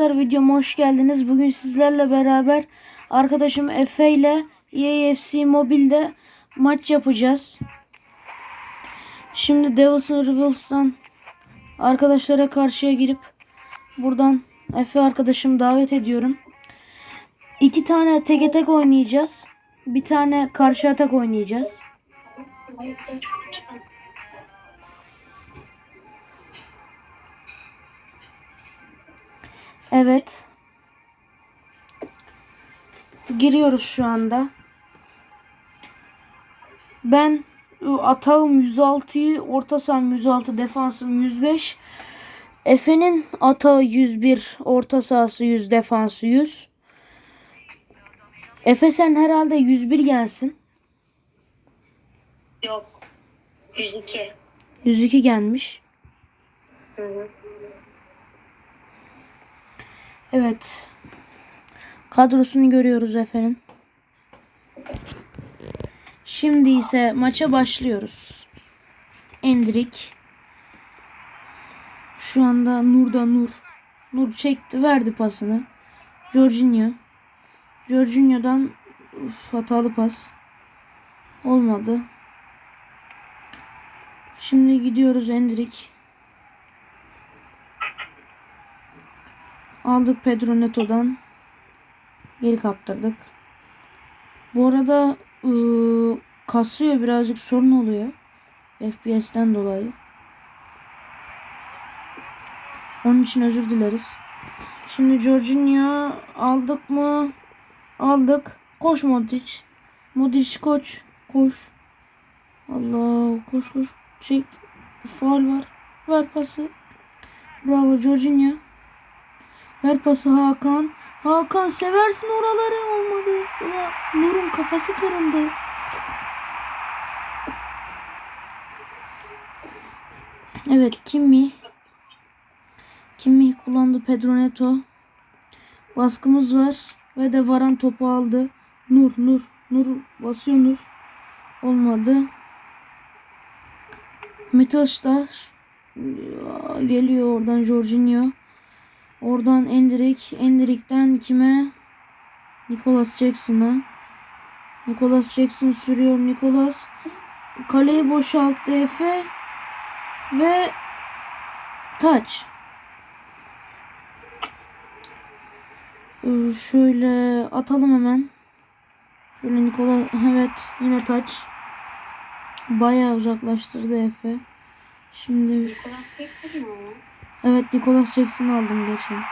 Arkadaşlar videoma hoş geldiniz. Bugün sizlerle beraber arkadaşım Efe ile EAFC Mobile'de maç yapacağız. Şimdi Devils Rivals'tan arkadaşlara karşıya girip buradan Efe arkadaşım davet ediyorum. İki tane tek tek oynayacağız. Bir tane karşı atak oynayacağız. Evet. Giriyoruz şu anda. Ben atağım 106'yı, orta saham 106, defansım 105. Efe'nin atağı 101, orta sahası 100, defansı 100. Efe sen herhalde 101 gelsin. Yok. 102. 102 gelmiş. Hı hı. Evet. Kadrosunu görüyoruz efendim. Şimdi ise maça başlıyoruz. Endrik. Şu anda Nur'da Nur. Nur çekti verdi pasını. Jorginho. Jorginho'dan uf, hatalı pas. Olmadı. Şimdi gidiyoruz Endrik. Aldık Pedro Neto'dan. Geri kaptırdık. Bu arada ıı, kasıyor birazcık sorun oluyor. FPS'ten dolayı. Onun için özür dileriz. Şimdi Jorginho aldık mı? Aldık. Koş Modric. Modric koş. Koş. Allah koş koş. Çek. Faul var. Ver pası. Bravo Jorginho. Ver pası Hakan. Hakan seversin oraları olmadı. Ulan Nur'un kafası kırıldı. Evet Kimi. Kimi kullandı Pedro Neto. Baskımız var. Ve de Varan topu aldı. Nur Nur. Nur basıyor Nur. Olmadı. Mittelstadt geliyor oradan Jorginho. Oradan Endrik. Endrik'ten kime? Nicholas Jackson'a. Nicholas Jackson sürüyor. Nicholas kaleyi boşalttı Efe. Ve taç. Ee, Şöyle atalım hemen. Şöyle Nikola evet yine taç. Bayağı uzaklaştırdı Efe. Şimdi. Evet Nicholas Jackson aldım geçen.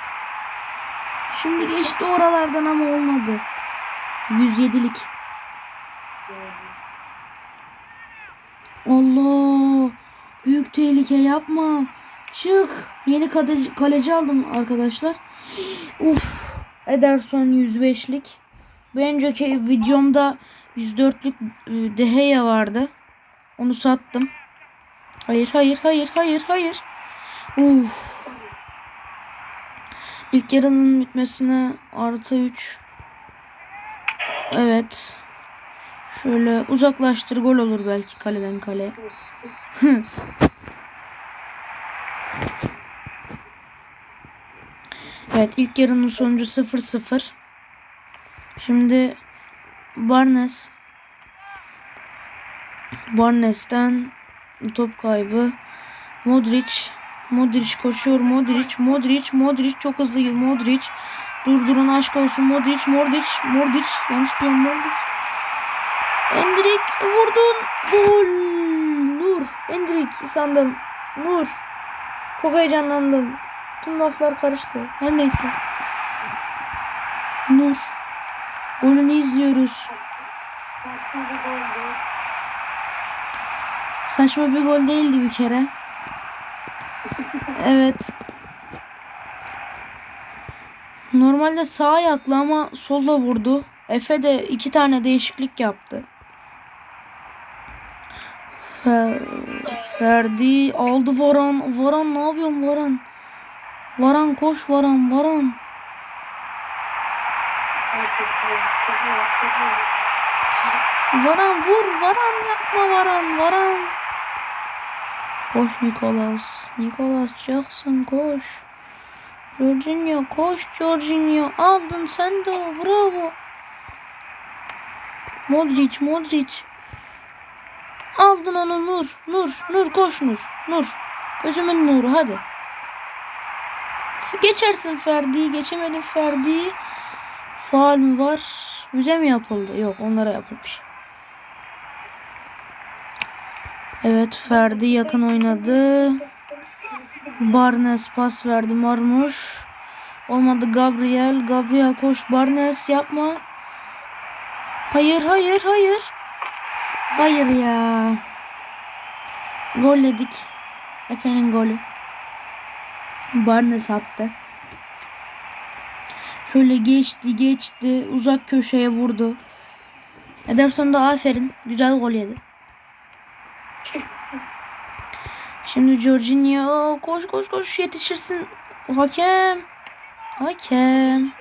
Şimdi geçti oralardan ama olmadı. 107'lik. Allah. Büyük tehlike yapma. Çık. Yeni kaleci, kaleci aldım arkadaşlar. Uf. Ederson 105'lik. Bir önceki videomda 104'lük e, Deheya vardı. Onu sattım. Hayır hayır hayır hayır hayır. Uf. İlk yarının bitmesine artı 3. Evet. Şöyle uzaklaştır gol olur belki kaleden kaleye. evet ilk yarının sonucu 0-0. Şimdi Barnes Barnes'ten top kaybı. Modric Modric koşuyor. Modric, Modric, Modric çok hızlı gir. Modric. Durdurun aşk olsun. Modric, Modric, Modric. Yanlış diyorum Modric. Endrik vurdun. Gol. Nur. Endrik sandım. Nur. Çok heyecanlandım. Tüm laflar karıştı. Her neyse. Nur. Golünü izliyoruz. Saçma bir gol değildi bir kere. Evet. Normalde sağ ayaklı ama solla vurdu. Efe de iki tane değişiklik yaptı. Fer, Ferdi aldı Varan. Varan ne yapıyorsun Varan? Varan koş Varan Varan. Varan vur Varan yapma Varan Varan. Koş Nikolas. Nikolas Jackson koş. Jorginho koş Jorginho. Aldın sen de o. Bravo. Modric Modric. Aldın onu Nur. Nur. Nur koş Nur. Nur. Gözümün nuru hadi. Geçersin Ferdi. Geçemedin Ferdi. Faal mü var? Bize mi yapıldı? Yok onlara yapılmış. Evet Ferdi yakın oynadı. Barnes pas verdi Marmuş. Olmadı Gabriel. Gabriel koş Barnes yapma. Hayır hayır hayır. Hayır ya. Gol yedik. Efe'nin golü. Barnes attı. Şöyle geçti geçti. Uzak köşeye vurdu. Ederson da aferin. Güzel gol yedi. Şimdi Jorginho koş koş koş yetişirsin. Hakem. Hakem.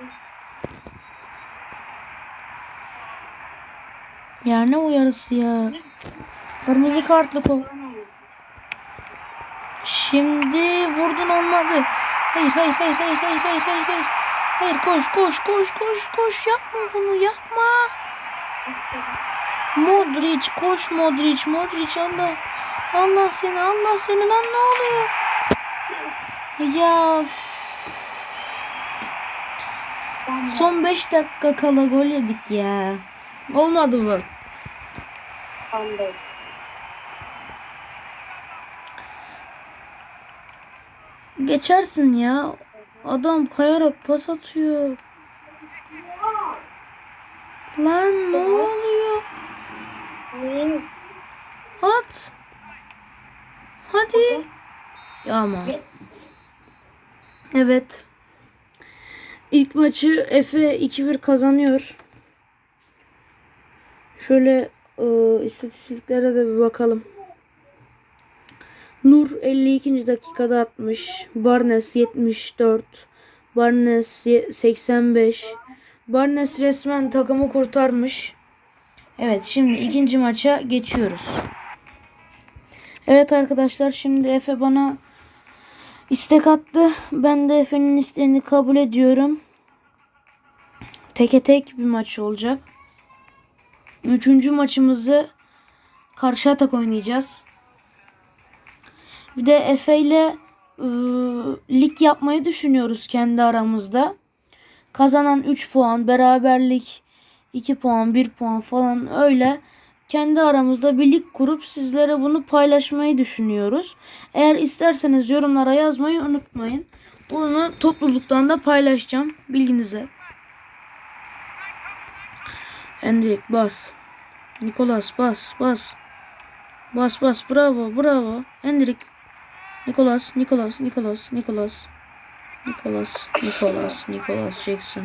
Ya ne uyarısı ya. Kırmızı kartlık o. Şimdi vurdun olmadı. Hayır hayır hayır hayır hayır hayır hayır hayır. Hayır koş koş koş koş koş yapma bunu yapma. Modric koş Modric Modric Allah. Allah seni Allah seni lan ne oluyor? Ya son 5 dakika kala gol yedik ya. Olmadı bu. Geçersin ya. Adam kayarak pas atıyor. Lan ne oluyor? Neyin? At. Hadi. Ya ama. Evet. İlk maçı Efe 2-1 kazanıyor. Şöyle e, istatistiklere de bir bakalım. Nur 52. dakikada atmış. Barnes 74. Barnes ye- 85. Barnes resmen takımı kurtarmış. Evet şimdi ikinci maça geçiyoruz. Evet arkadaşlar şimdi Efe bana istek attı. Ben de Efe'nin isteğini kabul ediyorum. Teke tek bir maç olacak. Üçüncü maçımızı karşı atak oynayacağız. Bir de Efe ile ıı, lig yapmayı düşünüyoruz kendi aramızda. Kazanan 3 puan, beraberlik 2 puan, 1 puan falan öyle kendi aramızda bir lig kurup sizlere bunu paylaşmayı düşünüyoruz. Eğer isterseniz yorumlara yazmayı unutmayın. Bunu topluluktan da paylaşacağım bilginize. Endrik bas. Nikolas bas bas. Bas bas bravo bravo. Endrik. Nikolas Nikolas Nikolas Nikolas. Nikolas Nikolas Nikolas Jackson.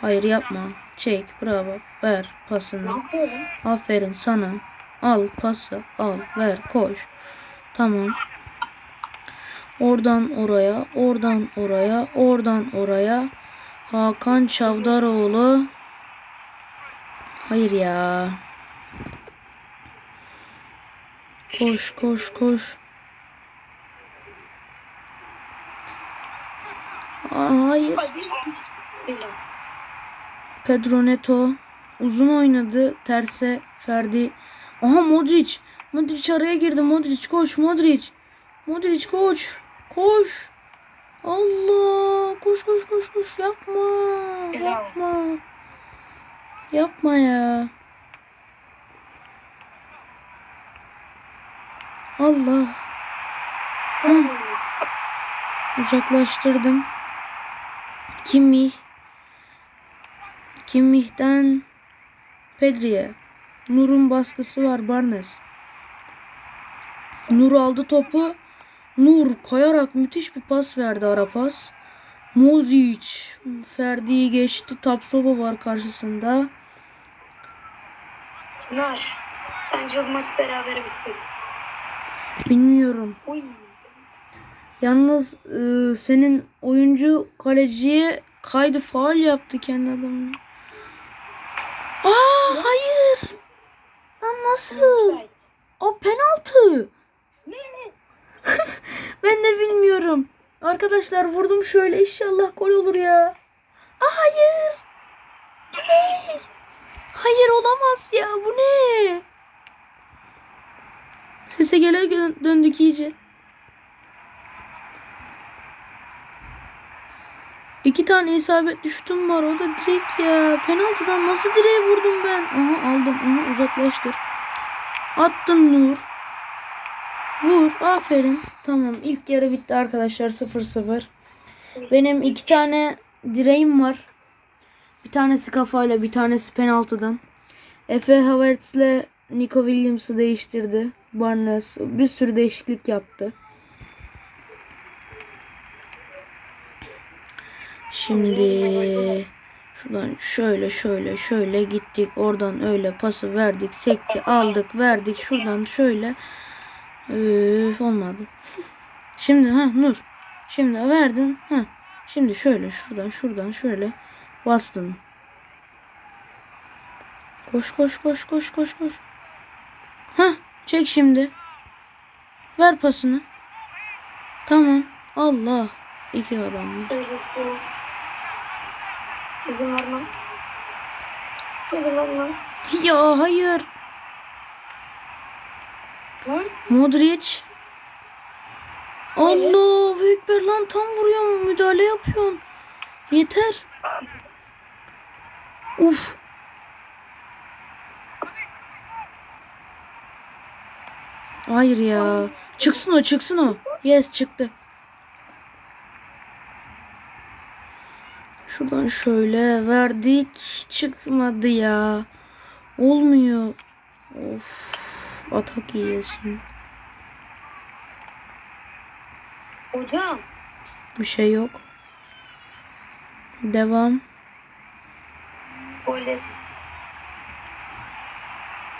Hayır yapma. Çek bravo. Ver pasını. Aferin sana. Al pası al ver koş. Tamam. Oradan oraya, oradan oraya, oradan oraya. Hakan Çavdaroğlu. Hayır ya. Koş koş koş. Aa, hayır. Pedro Neto uzun oynadı. Terse Ferdi. Aha Modric. Modric araya girdi. Modric koş Modric. Modric koş. Koş. Allah. Koş koş koş koş. Yapma. Yapma. Yapma ya. Allah. Hı. Uzaklaştırdım. Kimi? Kimmih'ten Pedri'ye. Nur'un baskısı var Barnes. Nur aldı topu. Nur kayarak müthiş bir pas verdi ara pas. Mozic Ferdi'yi geçti. Tapsoba var karşısında. Çınar. Bence bu maç beraber bitti. Bilmiyorum. Uy. Yalnız e, senin oyuncu kaleciye kaydı faal yaptı kendi adamına. Hayır. Lan nasıl? O penaltı. ben de bilmiyorum. Arkadaşlar vurdum şöyle inşallah gol olur ya. Aa, hayır. Ne? Hayır olamaz ya bu ne? Sese gele döndük iyice. İki tane isabetli şutum var. O da direkt ya. Penaltıdan nasıl direğe vurdum ben? Aha aldım. Aha uzaklaştır. Attın Nur. Vur. Aferin. Tamam. ilk yarı bitti arkadaşlar. 0-0. Benim iki tane direğim var. Bir tanesi kafayla bir tanesi penaltıdan. Efe Havertz'le Nico Williams'ı değiştirdi. Barnes bir sürü değişiklik yaptı. Şimdi şuradan şöyle şöyle şöyle gittik. Oradan öyle pası verdik. Sekti aldık verdik. Şuradan şöyle Üf, olmadı. Şimdi ha Nur. Şimdi verdin. Ha. Şimdi şöyle şuradan şuradan şöyle bastın. Koş koş koş koş koş koş. Ha, çek şimdi. Ver pasını. Tamam. Allah. İki adam mı? İzin vermem. İzin vermem. Ya hayır. Hı? Modric. Allah Ekber lan tam vuruyor müdahale yapıyorsun. Yeter. Uf. Hayır ya. Çıksın o çıksın o. Yes çıktı. Şuradan şöyle verdik. Çıkmadı ya. Olmuyor. Of. Atak şimdi. Hocam. Bir şey yok. Devam. Gol et.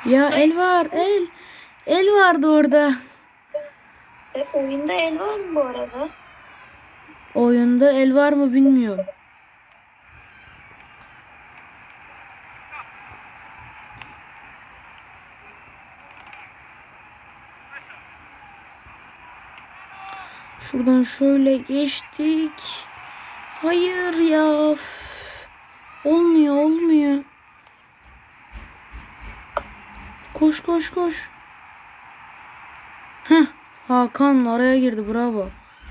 Ya el var el. El vardı orada. E, oyunda el var mı bu arada? Oyunda el var mı bilmiyorum. Şuradan şöyle geçtik. Hayır ya. Olmuyor olmuyor. Koş koş koş. Heh. Hakan araya girdi bravo.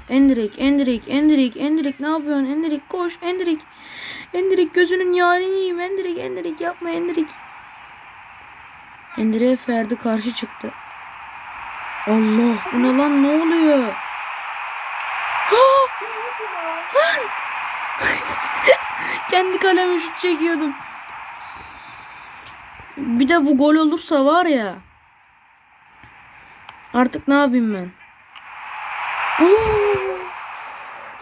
Endirik, Endirik, Endirik, Endirik ne yapıyorsun? Endirik koş, Endirik. Endirik gözünün yarini yiyeyim. Endirik, Endirik yapma Endirik. Endirik'e Ferdi karşı çıktı. Allah bu ne lan ne oluyor? Lan! Kendi kaleme şut çekiyordum. Bir de bu gol olursa var ya. Artık ne yapayım ben? Oo!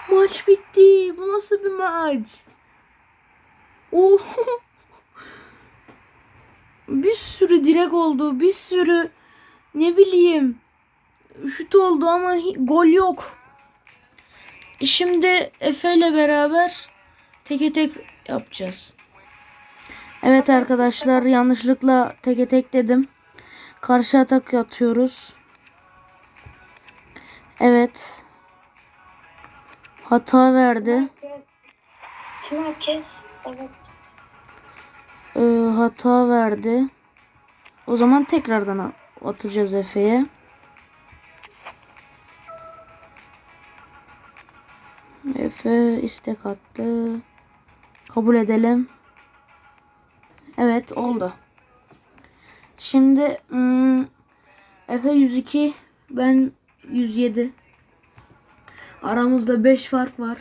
Maç bitti. Bu nasıl bir maç? Oo! bir sürü direk oldu. Bir sürü ne bileyim şut oldu ama gol yok. Şimdi Efe ile beraber teke tek yapacağız. Evet arkadaşlar yanlışlıkla teke tek dedim. Karşı atak atıyoruz. Evet. Hata verdi. Evet. Ee, hata verdi. O zaman tekrardan atacağız Efe'ye. Efe istek attı. Kabul edelim. Evet oldu. Şimdi hmm, Efe 102 ben 107. Aramızda 5 fark var.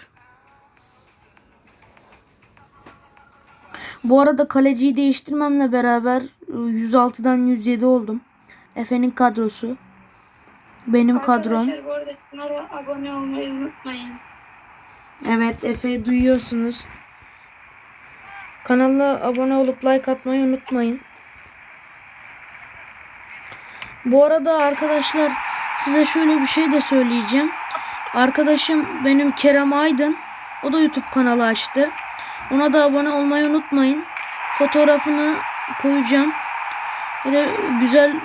Bu arada kaleciyi değiştirmemle beraber e, 106'dan 107 oldum. Efe'nin kadrosu. Benim kadrom. Arkadaşlar bu arada Çınar'a abone olmayı unutmayın. Evet Efe'yi duyuyorsunuz. Kanala abone olup like atmayı unutmayın. Bu arada arkadaşlar size şöyle bir şey de söyleyeceğim. Arkadaşım benim Kerem Aydın. O da YouTube kanalı açtı. Ona da abone olmayı unutmayın. Fotoğrafını koyacağım. Bir de güzel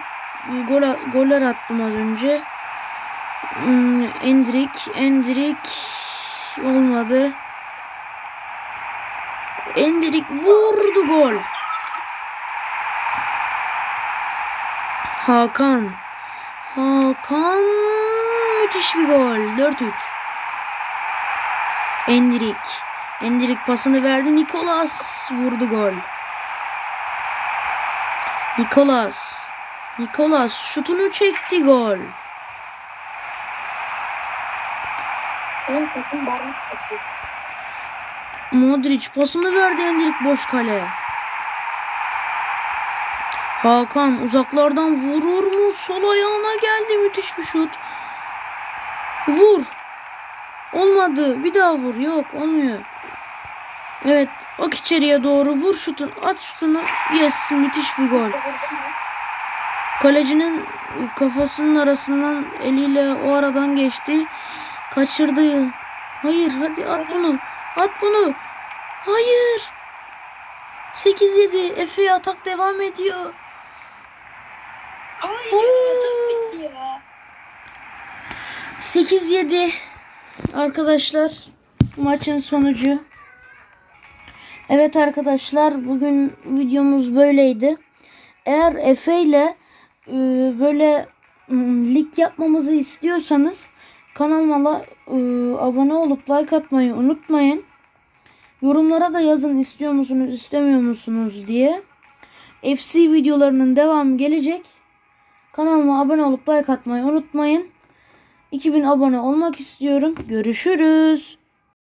gol, goller attım az önce. Hmm, Endrik, Endrik olmadı. Endirik vurdu gol. Hakan. Hakan müthiş bir gol. 4-3. Endirik. Endirik pasını verdi. Nikolas vurdu gol. Nikolas. Nikolas şutunu çekti gol. Benim. Modric pasını verdi Endirik boş kale. Hakan uzaklardan vurur mu? Sol ayağına geldi müthiş bir şut. Vur. Olmadı. Bir daha vur. Yok olmuyor. Evet. Ak içeriye doğru vur şutun. At şutunu. Yes müthiş bir gol. Kalecinin kafasının arasından eliyle o aradan geçti. Kaçırdı. Hayır hadi at bunu. At bunu. Hayır. 8-7. Efe atak devam ediyor. Hayır Oo. ya atak bitti ya. 8-7 arkadaşlar maçın sonucu. Evet arkadaşlar bugün videomuz böyleydi. Eğer Efe ile e, böyle m, lig yapmamızı istiyorsanız kanalıma e, abone olup like atmayı unutmayın. Yorumlara da yazın istiyor musunuz istemiyor musunuz diye. FC videolarının devamı gelecek. Kanalıma abone olup like atmayı unutmayın. 2000 abone olmak istiyorum. Görüşürüz.